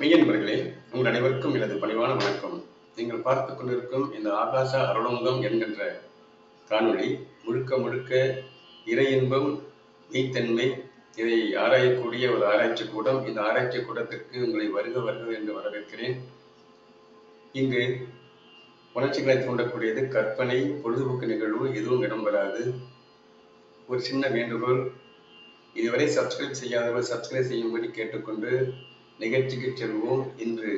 மெய்யன்பர்களே உங்கள் அனைவருக்கும் எனது பணிவான வணக்கம். நீங்கள் பார்த்துக் கொண்டிருக்கும் இந்த ஆகாச அருளங்கம் என்கின்ற காணொளி முழுக்க முழுக்க இறை இன்பம் மெய்த்தன்மை இதை ஆராயக்கூடிய ஒரு ஆராய்ச்சி கூடம். இந்த ஆராய்ச்சி கூடத்திற்கு உங்களை வருக வருக என்று வரவேற்கிறேன். இங்கு உணர்ச்சிகளை தூண்டக்கூடியது கற்பனை பொழுதுபோக்கு நிகழ்வு எதுவும் இடம்பெறாது. ஒரு சின்ன வேண்டுகோள் இதுவரை சப்ஸ்கிரைப் செய்யாதவர் சப்ஸ்கிரைப் செய்யும்படி கேட்டுக்கொண்டு நிகழ்ச்சிக்கு செல்வோம். இன்று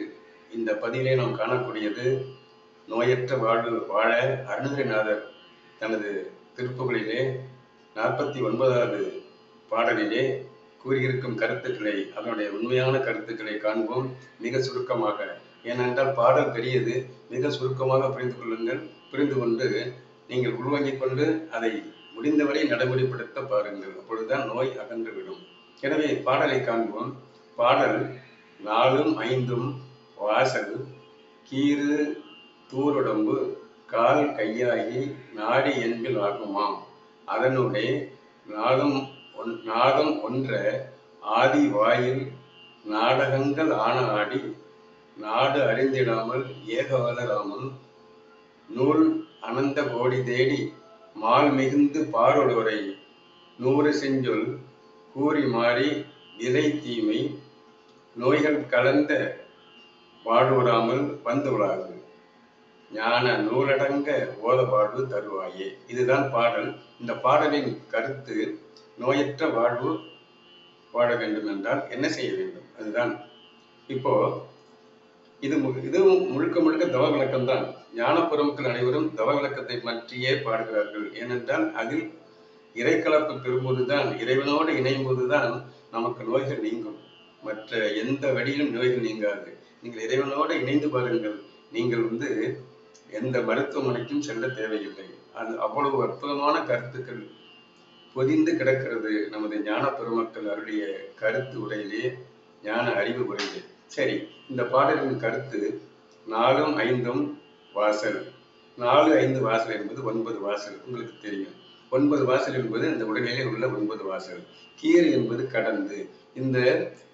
இந்த பதிவிலே நாம் காணக்கூடியது நோயற்ற வாழ்வு வாழ அருணகிரிநாதர் தனது திருப்புகளிலே நாற்பத்தி ஒன்பதாவது பாடலிலே கூறியிருக்கும் கருத்துக்களை அதனுடைய உண்மையான கருத்துக்களை காண்போம். மிக சுருக்கமாக ஏனென்றால் பாடல் பெரியது. மிக சுருக்கமாக புரிந்து கொள்ளுங்கள். புரிந்து கொண்டு நீங்கள் உள்வாங்கிக் கொண்டு அதை முடிந்தவரை நடைமுறைப்படுத்த பாருங்கள். அப்பொழுதுதான் நோய் அகன்றுவிடும் எனவே பாடலை காண்போம். பாடல் நாலும் ஐந்தும் வாசல் கீறு தூருடம்பு கால் கையாகி நாடி என்பில் ஆகுமாம். அதனுடைய நாளும் ஒன் நாகம் ஒன்ற ஆதி வாயில் நாடகங்கள் ஆன ஆடி நாடு அறிந்திடாமல் ஏகவலராமல் நூல் அனந்த கோடி தேடி மால் மிகுந்து பாரொருவரை நூறு செஞ்சொல் கூறி மாறி விலை தீமை நோய்கள் கலந்த வாழ்வுறாமல் வந்துள்ளார்கள் ஞான நூலடங்க ஓத வாழ்வு தருவாயே. இதுதான் பாடல். இந்த பாடலின் கருத்து நோயற்ற வாழ்வு வாழ வேண்டும் என்றால் என்ன செய்ய வேண்டும்? அதுதான். இப்போ இது மு- இதுவும் முழுக்க முழுக்க தவ விளக்கம் தான். ஞான பெருமக்கள் அனைவரும் தவ விளக்கத்தை பற்றியே பாடுகிறார்கள். ஏனென்றால் அதில் இறைக்கலப்பு பெறும்போதுதான் இறைவனோடு இணையும் போதுதான் நமக்கு நோய்கள் நீங்கும். மற்ற எந்த வழியிலும் நோய்கள் நீங்காது. நீங்கள் இறைவனோடு இணைந்து பாருங்கள் நீங்கள் வந்து எந்த மருத்துவமனைக்கும் செல்ல தேவையில்லை. அது அவ்வளவு அற்புதமான கருத்துக்கள் பொதிந்து கிடக்கிறது நமது ஞான பெருமக்கள் அவருடைய கருத்து உரையிலே ஞான அறிவு உரையிலே. சரி இந்த பாடலின் கருத்து நாலும் ஐந்தும் வாசல். நாலு ஐந்து வாசல் என்பது ஒன்பது வாசல். உங்களுக்கு தெரியும். ஒன்பது வாசல் என்பது இந்த உடலிலே உள்ள ஒன்பது வாசல். கீறு என்பது கடந்து. இந்த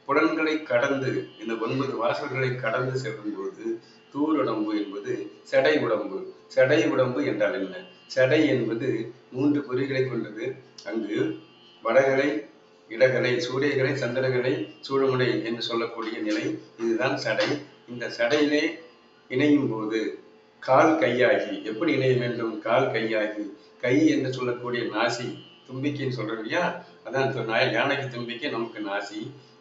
புலன்களை கடந்து இந்த ஒன்பது வாசல்களை கடந்து செல்லும்போது தூருடம்பு என்பது செடை உடம்பு. செடை உடம்பு என்றால் என்ன? செடை என்பது மூன்று பொறிகளை கொண்டது. அங்கு வடகலை இடகலை சூரியகலை சந்திரகலை சூழமுனை என்று சொல்லக்கூடிய நிலை இதுதான் சடை. இந்த சடையிலே இணையும் போது கால் கையாகி எப்படி இணைய வேண்டும்? கால் கையாகி கை என்று சொல்லக்கூடிய நாசி தும்பிக்கைன்னு சொல்றோம் இல்லையா? அதான் இப்ப யானைக்கு தும்பிக்கை நமக்கு நாசி.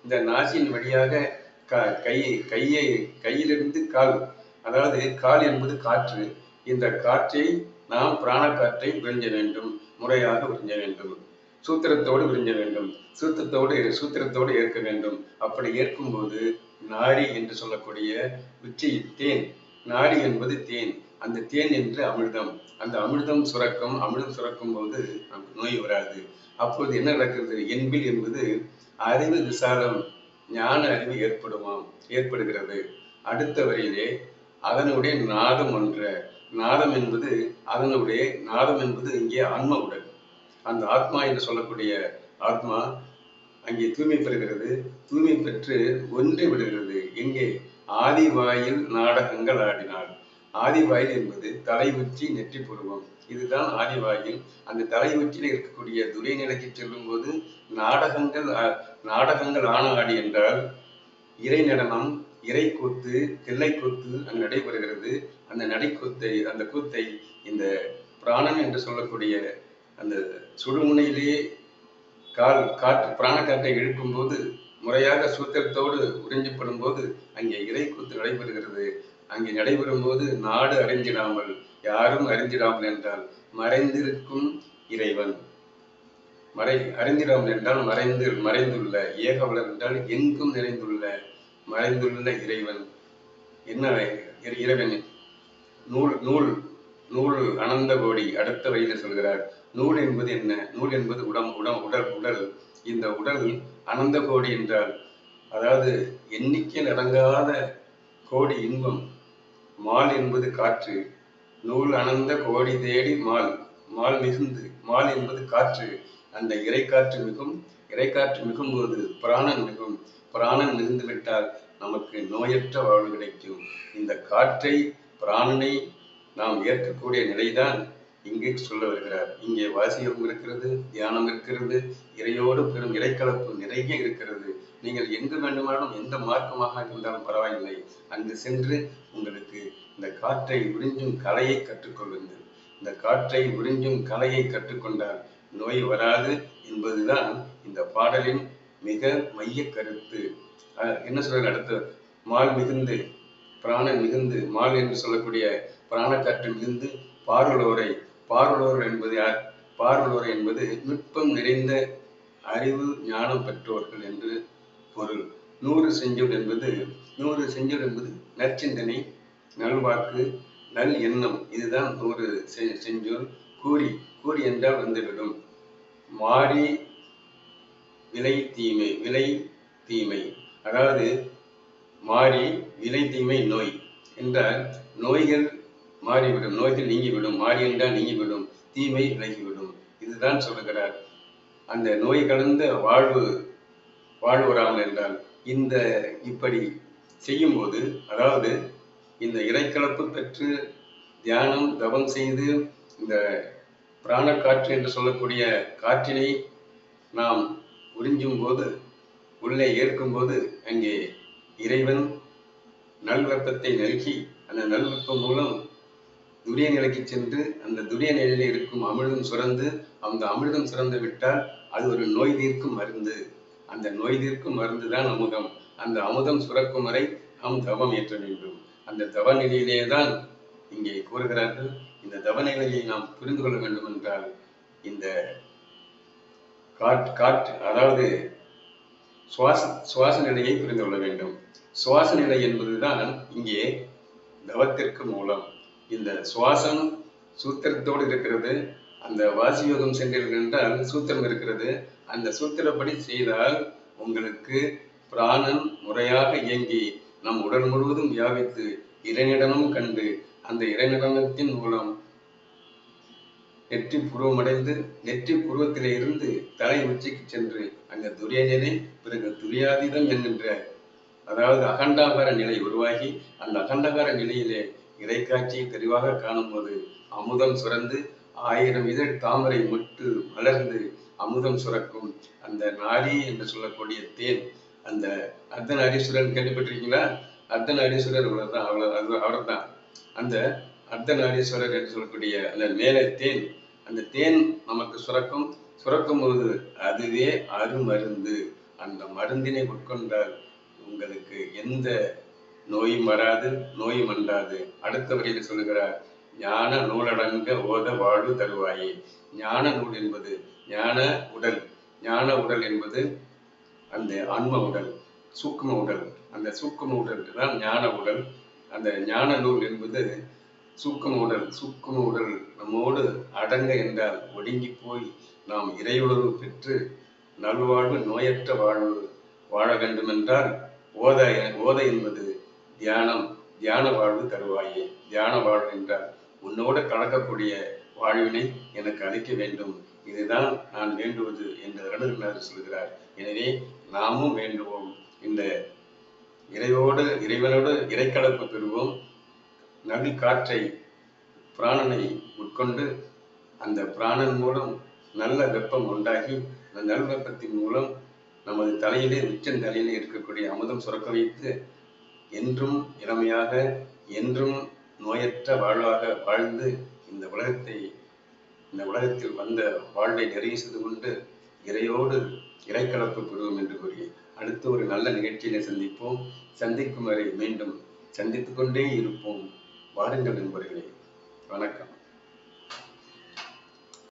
இந்த நாசியின் வழியாக க- கை கையை கையிலிருந்து கால் அதாவது கால் என்பது காற்று. இந்த காற்றை நாம் பிராண காற்றை விரிஞ்ச வேண்டும் முறையாக விரிஞ்ச வேண்டும். சூத்திரத்தோடு விரிஞ்ச வேண்டும். சூத்திரத்தோடு சூத்திரத்தோடு ஏற்க வேண்டும். அப்படி ஏற்கும்போது நாரி என்று சொல்லக்கூடிய உச்சி தேன் நாடி என்பது தேன். அந்த தேன் என்று அமிர்தம். அந்த அமிர்தம் சுரக்கும் அமிர்தம் சுரக்கும் போது நமக்கு நோய் வராது. அப்போது என்ன நடக்கிறது? என்பில் என்பது அறிவு விசாலம் ஞான அறிவு ஏற்படுமாம் ஏற்படுகிறது. அடுத்த வரையிலே அதனுடைய நாதம் ஒன்ற. நாதம் என்பது அதனுடைய நாதம் என்பது இங்கே ஆன்ம உடல் அந்த ஆத்மா என்று சொல்லக்கூடிய ஆத்மா அங்கே தூய்மை பெறுகிறது. தூய்மை பெற்று ஒன்று விடுகிறது. எங்கே? ஆதிவாயில் நாடகங்கள் ஆடினாள். ஆதிவாயில் என்பது தலை உச்சி நெற்றி புருவம். இதுதான் ஆதிவாயில் அந்த தலை உச்சியில் இருக்கக்கூடிய துரை நிலைக்கு செல்லும் போது நாடகங்கள் நாடகங்கள் ஆன என்றால் இறை நடனம் இறை கூத்து தில்லை கூத்து அங்கு நடைபெறுகிறது. அந்த நடைக்கூத்தை அந்த கூத்தை இந்த பிராணன் என்று சொல்லக்கூடிய அந்த சுடுமுனையிலே கால் காற்று பிராண காற்றை இழுக்கும் போது முறையாக சூத்திரத்தோடு உறிஞ்சப்படும் போது அங்கே இறை கூத்து நடைபெறுகிறது. அங்கே நடைபெறும் போது நாடு அறிஞ்சிடாமல் யாரும் அறிஞ்சிடாமல் என்றால் மறைந்திருக்கும் இறைவன். மறை அறிந்திடாமல் என்றால் மறைந்து மறைந்துள்ள ஏகவலர் என்றால் எங்கும் நிறைந்துள்ள மறைந்துள்ள இறைவன். என்ன இறைவன்? நூல் நூல் நூல் அனந்த கோடி அடுத்த வழியில சொல்கிறார். நூல் என்பது என்ன? நூல் என்பது உடம் உடம் உடல் உடல். இந்த உடல் அனந்த கோடி என்றால் அதாவது எண்ணிக்கையில் அடங்காத கோடி இன்பம். மால் என்பது காற்று. நூல் அனந்த கோடி தேடி மால். மால் மிகுந்து மால் என்பது காற்று. அந்த இறைக்காற்று மிகும் இறைக்காற்று மிகும்போது பிராணன் மிகும். பிராணன் மிகுந்து விட்டால் நமக்கு நோயற்ற வாழ்வு கிடைக்கும். இந்த காற்றை பிராணனை நாம் ஏற்கக்கூடிய நிலைதான் இங்கு சொல்ல வருகிறார். இங்கே வாசியம் இருக்கிறது தியானம் இருக்கிறது இறையோடு பெரும் இறைக்கலப்பு நிறைய இருக்கிறது. நீங்கள் எங்கு வேண்டுமானாலும் எந்த மார்க்கமாக இருந்தாலும் பரவாயில்லை. அங்கு சென்று உங்களுக்கு இந்த காற்றை உறிஞ்சும் கலையை கற்றுக்கொள்ளுங்கள். இந்த காற்றை உறிஞ்சும் கலையை கற்றுக்கொண்டால் நோய் வராது என்பதுதான் இந்த பாடலின் மிக மைய கருத்து. என்ன சொல்ற அடுத்து? மால் மிகுந்து பிராணன் மிகுந்து மால் என்று சொல்லக்கூடிய பிராணக்காற்று மிகுந்து பாருளோரை பாருளோர் என்பது யார்? பாருளோர் என்பது நுட்பம் நிறைந்த அறிவு ஞானம் பெற்றோர்கள் என்று பொருள். நூறு செஞ்சொல் என்பது நூறு செஞ்சொல் என்பது நற்சிந்தனை நல்வாக்கு நல் எண்ணம். இதுதான் நூறு செஞ்சொல் கூறி கூறி என்றால் வந்துவிடும். மாறி விலை தீமை விலை தீமை. அதாவது மாறி விலை தீமை நோய். என்றால் நோய்கள் மாறிவிடும். நோய்கள் நீங்கிவிடும். மாறி என்றால் நீங்கிவிடும். தீமை விலகிவிடும். இதுதான் சொல்லுகிறார். அந்த நோய் கலந்த வாழ்வு வாழ்வு வராமல் என்றால் இந்த இப்படி செய்யும்போது அதாவது இந்த இறைக்கலப்பு பெற்று தியானம் தவம் செய்து இந்த பிராணக்காற்று என்று சொல்லக்கூடிய காற்றினை நாம் உறிஞ்சும் போது உள்ளே ஏற்கும் போது அங்கே இறைவன் நல்வெப்பத்தை நல்கி அந்த நல்வெப்பம் மூலம் துரிய நிலைக்கு சென்று அந்த துரிய நிலையில் இருக்கும் அமிர்தம் சுரந்து அந்த அமிர்தம் சுரந்து விட்டால் அது ஒரு நோய் தீர்க்கும் மருந்து. அந்த நோய் தீர்க்கும் மருந்துதான் அமுதம். அந்த அமுதம் சுரக்கும் வரை நாம் தவம் ஏற்ற வேண்டும். அந்த தவ நிலையிலே தான் இங்கே கூறுகிறார்கள். இந்த தவ நிலையை நாம் புரிந்து கொள்ள வேண்டும் என்றால் இந்த காற்று காற்று அதாவது சுவாச சுவாச நிலையை புரிந்து கொள்ள வேண்டும். சுவாச நிலை என்பதுதான் இங்கே தவத்திற்கு மூலம். இந்த சுவாசம் சூத்திரத்தோடு இருக்கிறது. அந்த வாசியோகம் சென்றீர்கள் என்றால் சூத்திரம் இருக்கிறது. அந்த சூத்திரப்படி செய்தால் உங்களுக்கு பிராணன் முறையாக இயங்கி நம் உடல் முழுவதும் வியாபித்து இறைநடனம் கண்டு அந்த இறைநிடனத்தின் மூலம் நெற்றி புருவமடைந்து நெற்றி புருவத்திலே இருந்து தலை உச்சிக்கு சென்று அந்த துரிய நிலை பிறகு துரியாதீதம் என்கின்ற அதாவது அகண்டாகார நிலை உருவாகி அந்த அகண்டகார நிலையிலே இறைக்காட்சியை தெளிவாக காணும்போது அமுதம் சுரந்து ஆயிரம் இதழ் தாமரை முட்டு மலர்ந்து அமுதம் சுரக்கும் அந்த நாரி என்று சொல்லக்கூடிய தேன் அந்த அர்த்தநாரீஸ்வரன் கேள்விப்பட்டிருக்கீங்களா? அர்த்தநாரீஸ்வரர் அவ்வளவுதான் அவ்வளவு அவர் தான் அந்த அர்த்தநாரீஸ்வரர் என்று சொல்லக்கூடிய அந்த மேலே தேன் அந்த தேன் நமக்கு சுரக்கும் சுரக்கும் போது அதுவே அருமருந்து. அந்த மருந்தினை உட்கொண்டால் உங்களுக்கு எந்த நோயும் வராது நோயும் அண்டாது. அடுத்தவரையில் சொல்லுகிறார்? ஞான நூலடங்க ஓத வாழ்வு தருவாயே. ஞான நூல் என்பது ஞான உடல். ஞான உடல் என்பது அந்த ஆன்ம உடல் சூக்கும உடல். அந்த சூக்கும உடல் தான் ஞான உடல். அந்த ஞான நூல் என்பது சூக்கும உடல். சூக்கும உடல் நம்மோடு அடங்க என்றால் ஒடுங்கி போய் நாம் இறையுணர்வு பெற்று நல்வாழ்வு நோயற்ற வாழ்வு வாழ வேண்டும் என்றால் ஓத ஓத என்பது தியானம். தியான வாழ்வு தருவாயே. தியான வாழ்வு என்றால் உன்னோடு கலக்கக்கூடிய வாழ்வினை எனக்கு அளிக்க வேண்டும். இதுதான் நான் வேண்டுவது என்று அருணகிரிநாதர் சொல்கிறார். எனவே நாமும் வேண்டுவோம். இந்த இறைவோடு இறைவனோடு இறைக்கலப்பு பெறுவோம். நல் காற்றை பிராணனை உட்கொண்டு அந்த பிராணன் மூலம் நல்ல வெப்பம் உண்டாகி அந்த நல் வெப்பத்தின் மூலம் நமது தலையிலே உச்சன் தலையிலே இருக்கக்கூடிய அமுதம் சுரக்க வைத்து என்றும் இளமையாக என்றும் நோயற்ற வாழ்வாக வாழ்ந்து இந்த உலகத்தை இந்த உலகத்தில் வந்த வாழ்வை நிறைவு செய்து கொண்டு இறையோடு இறைக்கலப்பு பெறுவோம் என்று கூறி அடுத்த ஒரு நல்ல நிகழ்ச்சியினை சந்திப்போம். சந்திக்கும் வரை மீண்டும் சந்தித்துக்கொண்டே இருப்போம். வாருங்கள் நண்பர்களே. வணக்கம்.